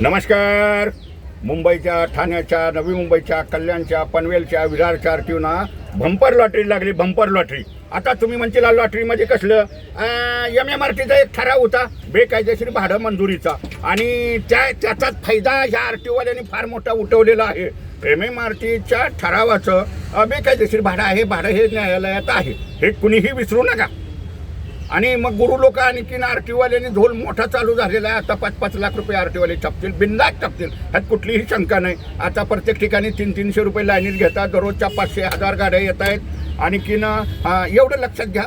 नमस्कार. मुंबईच्या ठाण्याच्या नवी मुंबईच्या कल्याणच्या पनवेलच्या विरारच्या आरटीओना भंपर लॉटरी लागली भंपर लॉटरी आता तुम्ही म्हणतील लॉटरीमध्ये कसलं? एम एम आर टीचा एक ठराव होता बेकायदेशीर भाडं मंजुरीचा. आणि त्या त्याचाच फायदा ह्या आर टी फार मोठा उठवलेला आहे. एम एम आर टीच्या ठरावाचं बेकायदेशीर भाडं आहे भाडं हे न्यायालयात आहे. हे कुणीही विसरू नका. आणि मग गुरु लोक आणखीन आरटीवाल्यांनी झोल मोठा चालू झालेला आहे. आता पाच पाच लाख रुपये आरटीवाले छापतील बिंदाच छापतील. ह्यात कुठलीही शंका नाही. आता प्रत्येक ठिकाणी तीन तीनशे रुपये लाईनीत घेतात. दररोजच्या पाचशे हजार गाड्या येत आहेत. आणखीन एवढं लक्षात घ्या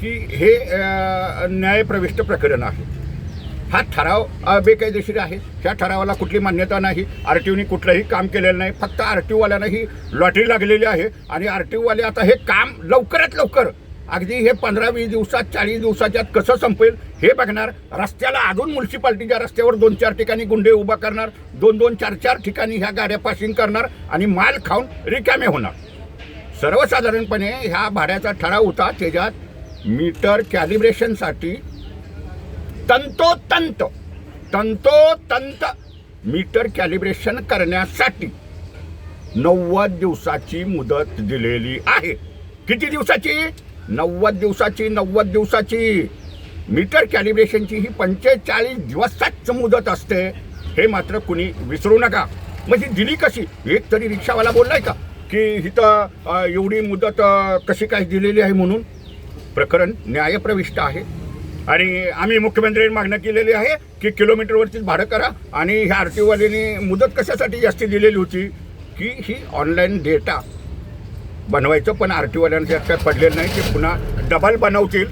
की हे न्यायप्रविष्ट प्रकरण आहे. हा ठराव बेकायदेशीर आहे. त्या ठरावाला कुठली मान्यता नाही. आर टी ओनी कुठलंही काम केलेलं नाही. फक्त आर टी ओवाल्यांना ही लॉटरी लागलेली आहे. आणि आर टी ओवाले आता हे काम लवकरात लवकर अगदी हे पंधरा वीस दिवसात चाळीस दिवसाच्यात कसं संपेल हे बघणार. रस्त्याला अजून म्युन्सिपाल्टीच्या रस्त्यावर दोन चार ठिकाणी गुंडे उभा करणार दोन दोन चार चार ठिकाणी ह्या गाड्या पासिंग करणार आणि माल खाऊन रिकामे होणार. सर्वसाधारणपणे ह्या भाड्याचा ठराव होता त्याच्यात मीटर कॅलिब्रेशनसाठी तंतोतंत तंतोतंत मीटर कॅलिब्रेशन करण्यासाठी नव्वद दिवसाची मुदत दिलेली आहे. किती दिवसाची? नव्वद दिवसाची नव्वद दिवसाची. मीटर कॅलिब्रेशनची ही पंचेचाळीस दिवसाच मुदत असते. हे मात्र कुणी विसरू नका. म्हणजे दिली कशी? एक तरी रिक्षावाला बोललाय का? की इथं एवढी मुदत कशी काय दिलेली आहे म्हणून? प्रकरण न्यायप्रविष्ट आहे. आणि आम्ही मुख्यमंत्र्यांनी मागणं केलेली आहे की किलोमीटरवरतीच भाडं करा आणि ह्या आर टी मुदत कशासाठी जास्ती दिलेली होती? की ही ऑनलाईन डेटा बनवायचं पण आर टी ओवाल्यांना त्यात काय पडलेलं नाही ते पुन्हा डबल बनवतील.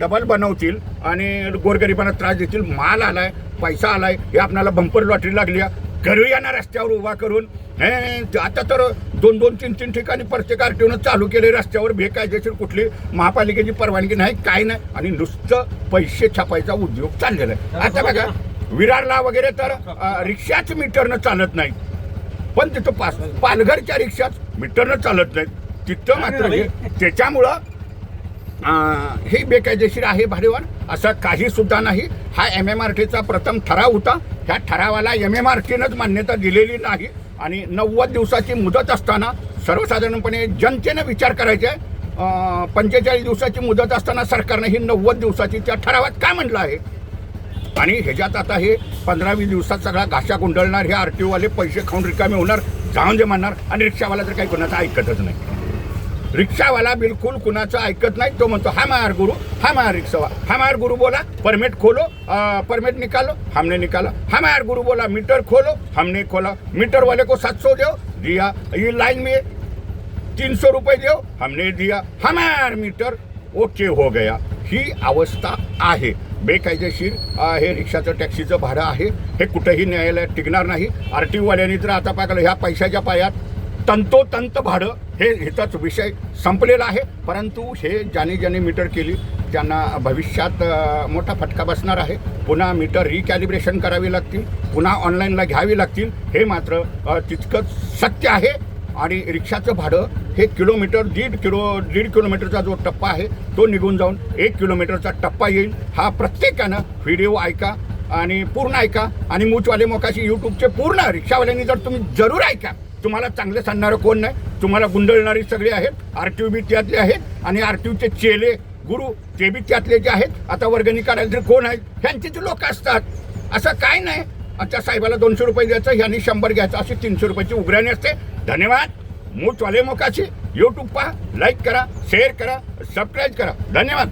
डबल बनवतील आणि गोरगरिबांना त्रास देतील. माल आलाय पैसा आलाय हे आपल्याला बंपर लॉटरी लागली आहे. घरी यांना रस्त्यावर उभा करून. हे आता तर दोन दोन तीन तीन ठिकाणी प्रत्येक आर टी ओनं चालू केले रस्त्यावर बेकायदेशीर कुठली महापालिकेची परवानगी नाही काय नाही. आणि नुसतं पैसे छापायचा उद्योग चाललेला आहे. आता बघा विरारला वगैरे तर रिक्षाच मीटरनं चालत नाही पण तिथं पास पालघरच्या रिक्षात मीटरनं चालत नाहीत. तिथं मात्र हे त्याच्यामुळं हे बेकायदेशीर आहे भाडेवार असं काही सुद्धा नाही. हा एम एम आर टीचा प्रथम ठराव होता. ह्या ठरावाला एम एम आर टीनंच मान्यता दिलेली नाही. आणि नव्वद दिवसाची मुदत असताना सर्वसाधारणपणे जनतेनं विचार करायचा. आहे पंचेचाळीस दिवसाची मुदत असताना सरकारनं ही नव्वद दिवसाची त्या ठरावात काय म्हटलं आहे? आणि ह्याच्यात आता हे पंधरा वीस दिवसात सगळा घाशा गुंडळणार हे आर टी ओवाले पैसे खाऊन रिकामे होणार. जाऊन म्हणणार आणि रिक्षावाला तर काही कुणाचं ऐकतच नाही. रिक्षावाला बिलकुल कुणाचं ऐकत नाही. तो म्हणतो हा मार गुरु हा मार रिक्षावा हा मार गुरु बोला परमिट खोलो परमिट निकालो हमने निकाला हा मार गुरु बोला मीटर खोलो हमने खोला मीटर वाले को सात सौ दो दिया ये लाइन में तीन सौ रुपये दो हमने दिया हमार मीटर ओके हो गया ही अवस्था आहे. बेकायदेशीर हे रिक्षाचं टॅक्सीचं भाडं आहे. हे कुठंही न्यायालयात टिकणार नाही. आर टी ओवाल्यांनी तर आता पाहिलं ह्या पैशाच्या पायात तंतोतंत भाडं हे ह्याचाच विषय संपलेला आहे. परंतु हे ज्याने ज्याने मीटर केली त्यांना भविष्यात मोठा फटका बसणार आहे. पुन्हा मीटर रिकॅलिब्रेशन करावी लागतील. पुन्हा ऑनलाईनला घ्यावी लागतील. हे मात्र तितकंच सत्य आहे. आणि रिक्षाचं भाडं हे किलोमीटर दीड किलो दीड किलोमीटरचा जो टप्पा आहे तो निघून जाऊन एक किलोमीटरचा टप्पा येईल. हा प्रत्येकानं व्हिडिओ ऐका आणि पूर्ण ऐका. आणि मूचवाले मोकाशी यूट्यूबचे पूर्ण रिक्षावाल्यांनी जर तुम्ही जरूर ऐका तुम्हाला चांगलं सांगणारं कोण नाही. तुम्हाला गुंडळणारी सगळे आहेत. आर टी बी त्यातले आहेत आणि आर टी यूचे चेले गुरु ते बी त्यातले जे आहेत. आता वर्गणी काढायला तर कोण आहेत? ह्यांचे जे लोक असतात. असं काय नाही. त्या साहेबाला दोनशे रुपये द्यायचं ह्यांनी शंभर घ्यायचं अशी तीनशे रुपयाची उघड्याने असते. धन्यवाद. मूचवाले मोकाची यूट्यूब पहा लाईक करा शेअर करा सबस्क्राईब करा. धन्यवाद.